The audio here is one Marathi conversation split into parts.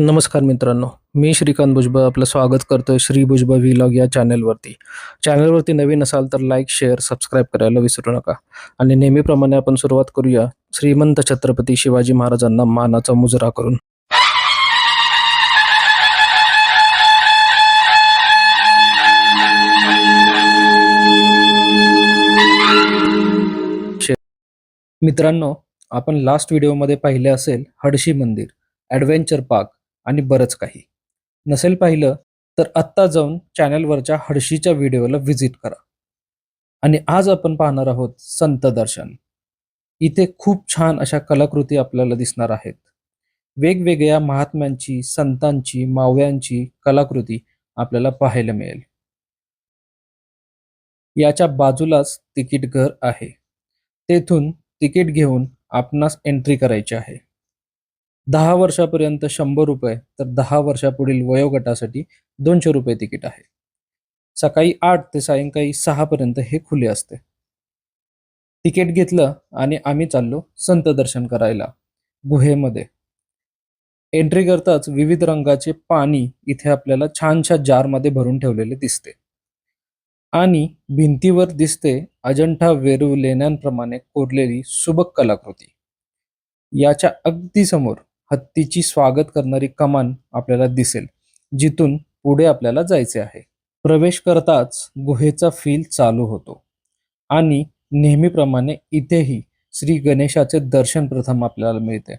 नमस्कार मित्रांनो मी श्रीकांत भुजबळ आपलं स्वागत करतोय श्री भुजबळ व्हिलॉग या चॅनलवरती चॅनलवरती नवीन असाल तर लाईक शेअर सबस्क्राईब करायला विसरू नका. आणि नेहमीप्रमाणे आपण सुरुवात करूया श्रीमंत छत्रपती शिवाजी महाराजांना मानाचा मुजरा करून. मित्रांनो आपण लास्ट व्हिडिओमध्ये पाहिले असेल हडशी मंदिर ॲडव्हेंचर पार्क आणि बरंच काही. नसेल पाहिलं तर आत्ता जाऊन चॅनलवरच्या हडशीच्या व्हिडिओला व्हिजिट करा. आणि आज आपण पाहणार आहोत संत दर्शन. इथे खूप छान अशा कलाकृती आपल्याला दिसणार आहेत. वेगवेगळ्या महात्म्यांची संतांची मावळ्यांची कलाकृती आपल्याला पाहायला मिळेल. याच्या बाजूलाच तिकीट घर आहे. तेथून तिकीट घेऊन आपणास एंट्री करायची आहे. दहा वर्षापर्यंत शंभर रुपये तर दहा वर्षापुढील वयोगटासाठी दोनशे रुपये तिकीट आहे. सकाळी आठ ते सायंकाळी सहा पर्यंत हे खुले असते. तिकीट घेतलं आणि आम्ही चाललो संत दर्शन करायला गुहेमध्ये. एंट्री करताच विविध रंगाचे पाणी इथे आपल्याला छानशा जारमध्ये भरून ठेवलेले दिसते. आणि भिंतीवर दिसते अजंठा वेरूळ लेण्यांप्रमाणे कोरलेली सुबक कलाकृती याच्या अगदी समोर हत्तीची स्वागत करणारी कमान आपल्याला दिसेल जिथून पुढे आपल्याला जायचे आहे. प्रवेश करताच गुहेचा फील चालू होतो. आणि नेहमीप्रमाणे इथेही श्री गणेशाचे दर्शन प्रथम आपल्याला मिळते.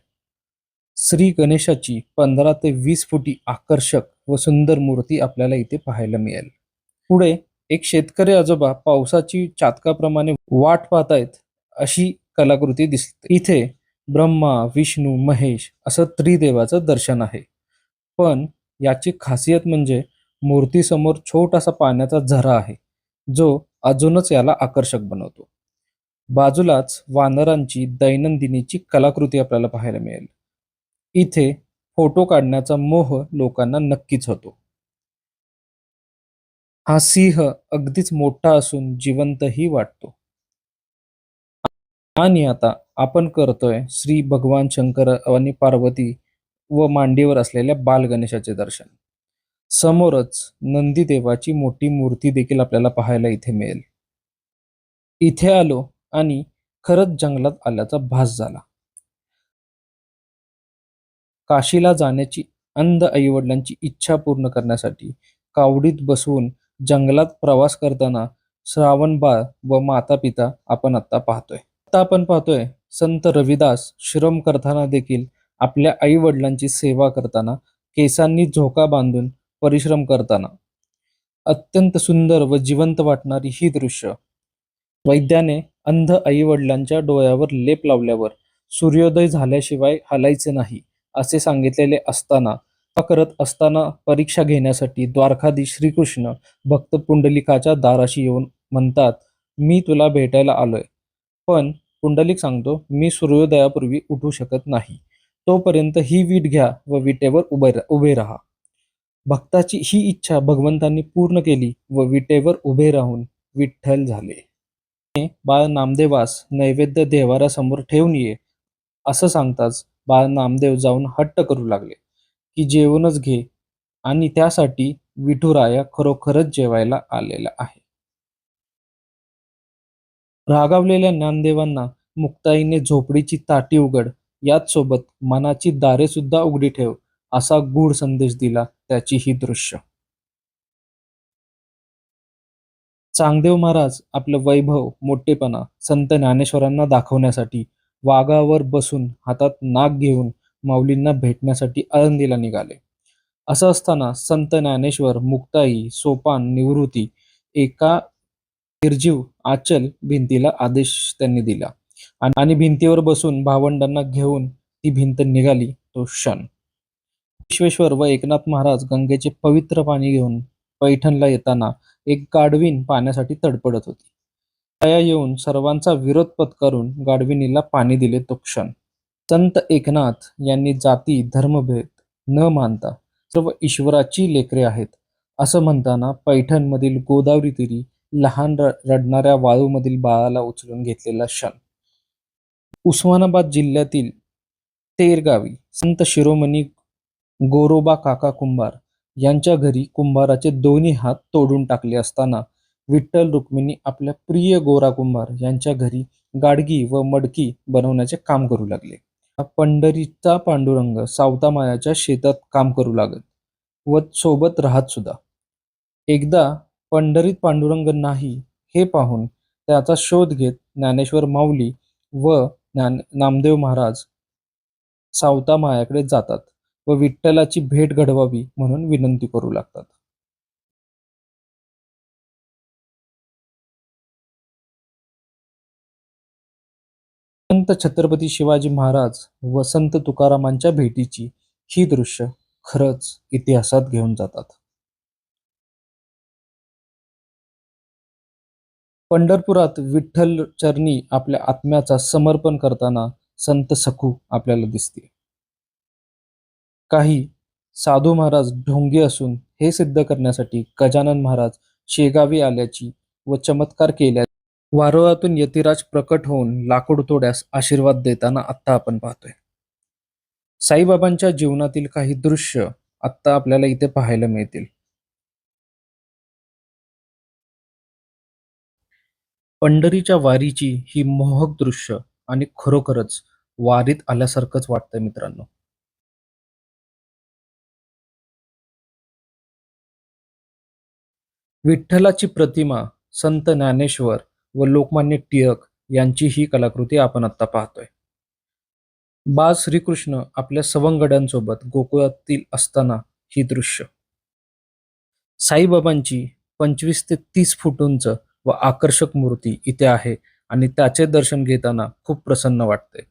श्री गणेशाची पंधरा ते वीस फुटी आकर्षक व सुंदर मूर्ती आपल्याला इथे पाहायला मिळेल. पुढे एक शेतकरी आजोबा पावसाची चातकाप्रमाणे वाट पाहतायत अशी कलाकृती दिसते. इथे ब्रह्मा विष्णू महेश असं त्रिदेवाचं दर्शन आहे. पण याची खासियत म्हणजे मूर्तीसमोर छोटासा पाण्याचा झरा आहे जो अजूनच याला आकर्षक बनवतो. बाजूलाच वानरांची दैनंदिनीची कलाकृती आपल्याला पाहायला मिळेल. इथे फोटो काढण्याचा मोह लोकांना नक्कीच होतो. हा सिंह अगदीच मोठा असून जिवंतही वाटतो. आणि आता आपण करतोय श्री भगवान शंकर आणि पार्वती व मांडीवर असलेल्या बाल गणेशाचे दर्शन. समोरच नंदीदेवाची मोठी मूर्ती देखील आपल्याला पाहायला इथे मिळेल. इथे आलो आणि खरंच जंगलात आल्याचा भास झाला. काशीला जाण्याची अंध आईवडिलांची इच्छा पूर्ण करण्यासाठी कावडीत बसवून जंगलात प्रवास करताना श्रावणबाळ व माता पिता आपण आता पाहतोय. आता आपण पाहतोय संत रविदास श्रम करताना देखील आपल्या आई वडिलांची सेवा करताना केसांनी झोका बांधून परिश्रम करताना. अत्यंत सुंदर व जिवंत वाटणारी ही दृश्य. वैद्याने अंध आई वडिलांच्या डोळ्यावर लेप लावल्यावर सूर्योदय झाल्याशिवाय हलायचे नाही असे सांगितलेले असताना करत असताना परीक्षा घेण्यासाठी द्वारकाधी श्रीकृष्ण भक्त पुंडलिकाच्या दाराशी येऊन म्हणतात मी तुला भेटायला आलोय. पण पुंडलिक सांगतो मी सूर्योदयापूर्वी उठू शकत नाही. तोपर्यंत ही वीट घ्या व विटेवर उभे उभे राहा. भक्ताची ही इच्छा भगवंतांनी पूर्ण केली व विटेवर उभे राहून विठ्ठल झाले. बाळ नामदेवास नैवेद्य देवारासमोर ठेवून ये. असं सांगताच बाळ नामदेव जाऊन हट्ट करू लागले की जेवणच घे. आणि त्यासाठी विठुराया खरोखरच जेवायला आलेला आहे. रागावलेल्या ज्ञानदेवांना मुक्ताईने झोपडीची ताटी उघड याच सोबत मनाची दारे सुद्धा उघडी ठेव असा गूढ संदेश दिला त्याची ही दृश्य. चांगदेव महाराज आपलं वैभव मोठेपणा संत ज्ञानेश्वरांना दाखवण्यासाठी वाघावर बसून हातात नाक घेऊन माऊलींना भेटण्यासाठी आळंदीला निघाले. असं असताना संत ज्ञानेश्वर मुक्ताई सोपान निवृत्ती एका निर्जीव आचल भिंतीला आदेश त्यांनी दिला. आणि भिंतीवर बसून भावंडांना घेऊन ती भिंत निघाली तो क्षण. विश्वेश्वर व एकनाथ महाराज गंगेचे पवित्र पाणी घेऊन पैठणला येताना एक गाडवीन पाण्यासाठी तडपडत होती. दया येऊन सर्वांचा विरोध पत्करून गाडविणीला पाणी दिले तो क्षण. संत एकनाथ यांनी जाती धर्मभेद न मानता सर्व ईश्वराची लेकरे आहेत असं म्हणताना पैठणमधील गोदावरी तिरी लहान रडणाऱ्या वाळूमधील बाळाला उचलून घेतलेला क्षण. उस्मानाबाद जिल्ह्यातील तेरगावी संत शिरोमणी गोरोबा काका कुंभार यांच्या घरी कुंभाराचे दोन्ही हात तोडून टाकले असताना विठ्ठल रुक्मिणी आपल्या प्रिय गोरा कुंभार यांच्या घरी गाडगी व मडकी बनवण्याचे काम करू लागले. पंढरीचा पांडुरंग सावता मायाच्या शेतात काम करू लागत व सोबत राहत सुद्धा. एकदा पंढरीत पांडुरंग नाही हे पाहून त्याचा शोध घेत ज्ञानेश्वर माऊली व ज्ञान नामदेव महाराज सावता मायाकडे जातात व विठ्ठलाची भेट घडवावी म्हणून विनंती करू लागतात. संत छत्रपती शिवाजी महाराज व संत तुकारामांच्या भेटीची ही दृश्य खरंच इतिहासात घेऊन जातात. पंढरपुरात विठ्ठल चरणी आपल्या आत्म्याचा समर्पण करताना संत सखू आपल्याला दिसते काही साधू महाराज ढोंगे असून हे सिद्ध करण्यासाठी गजानन महाराज शेगावी आल्याची व चमत्कार केल्या. वारोळातून यतिराज प्रकट होऊन लाकूड तोड्यास आशीर्वाद देताना आत्ता आपण पाहतोय. साईबाबांच्या जीवनातील काही दृश्य आत्ता आपल्याला इथे पाहायला मिळतील. पंढरीच्या वारीची ही मोहक दृश्य आणि खरोखरच वारीत आल्यासारखंच वाटतंय मित्रांनो. विठ्ठलाची प्रतिमा संत ज्ञानेश्वर व लोकमान्य टिळक यांची ही कलाकृती आपण आता पाहतोय. बाळ श्रीकृष्ण आपल्या सवंगड्यांसोबत गोकुळातील असताना ही दृश्य. साईबाबांची पंचवीस ते तीस फूट उंच व आकर्षक मूर्ती इथे आहे आणि त्याचे दर्शन घेताना खूप प्रसन्न वाटते.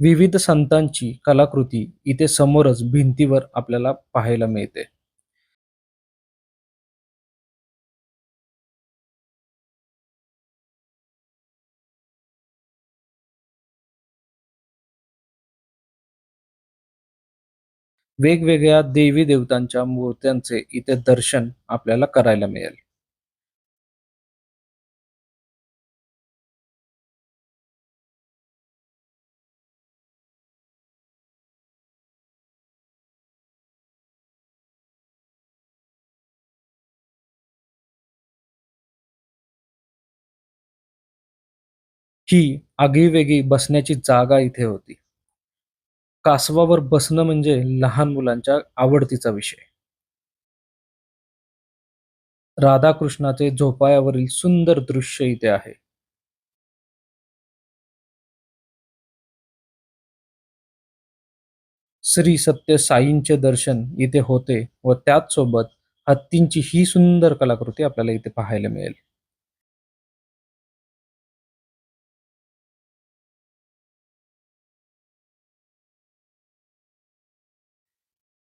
विविध संतांची कलाकृती इथे समोरच भिंतीवर आपल्याला पाहायला मिळते. वेगवेगळ्या देवी देवतांच्या मूर्त्यांचे इथे दर्शन आपल्याला करायला मिळेल. ही आगळीवेगळी बसण्याची जागा इथे होती. कासवावर बसणं म्हणजे लहान मुलांच्या आवडतीचा विषय. राधाकृष्णाचे झोपाळ्यावरील सुंदर दृश्य इथे आहे. श्री सत्य साईंचे दर्शन इथे होते व त्याच सोबत हत्तींची ही सुंदर कलाकृती आपल्याला इथे पाहायला मिळेल.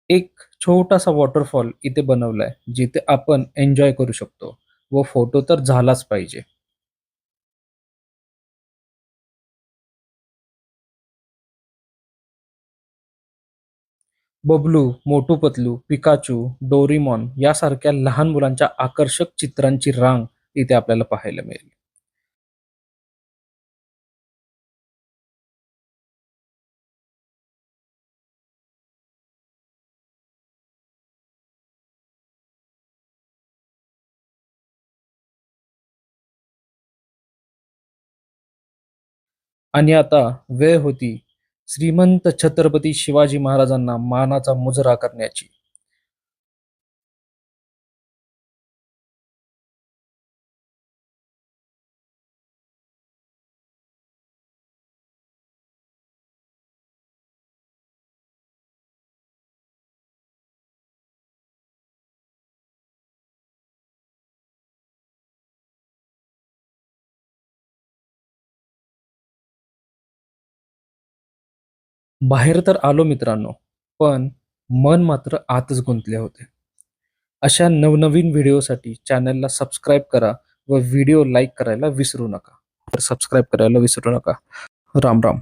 एक छोटासा वॉटरफॉल इथे बनवलाय जिथे आपण एन्जॉय करू शकतो. व फोटो तर झालाच पाहिजे. बबलू मोटू पतलू पिकाचू डोरीमॉन यासारख्या लहान मुलांच्या आकर्षक चित्रांची रांग इथे आपल्याला पाहायला मिळेल. आणि आता वेळ होती श्रीमंत छत्रपती शिवाजी महाराजांना मानाचा मुजरा करण्याची. बाहेर तर आलो मित्रांनो पण मन मात्र आतच गुंतले होते. अशा नवनवीन व्हिडिओसाठी चॅनलला सबस्क्राईब करा व व्हिडिओ लाईक करायला विसरू नका. तर सबस्क्राईब करायला विसरू नका. राम राम.